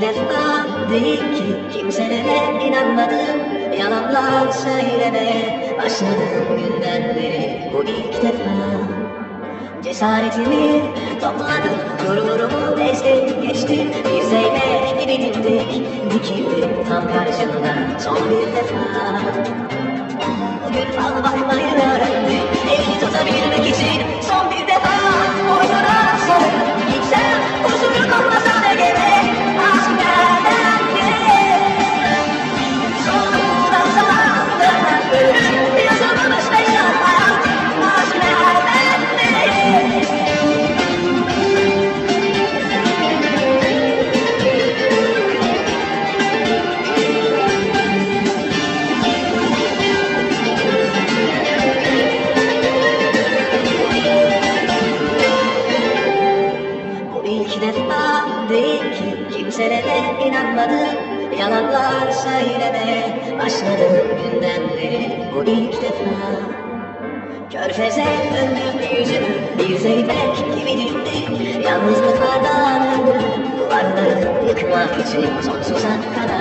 kaç defa değil ki. Kimselere inanmadım. Yalanlar söylemeye başladım günden beri bu ilk defa Cesaretimi topladım, gururumu ezdim geçtim Bir zeybek gibi dimdik, dikildim tam karşımda. Son bir defa. Bugün fal bakmayı ki kimselere inanmadım. Yalanlar söylemeye başladığım günden beri Bu ilk defa. Körfeze döndüm yüzümü bir zeybek gibi dimdik Yalnızlıklardan öldüm duvarları yıkmak için sonsuza kadar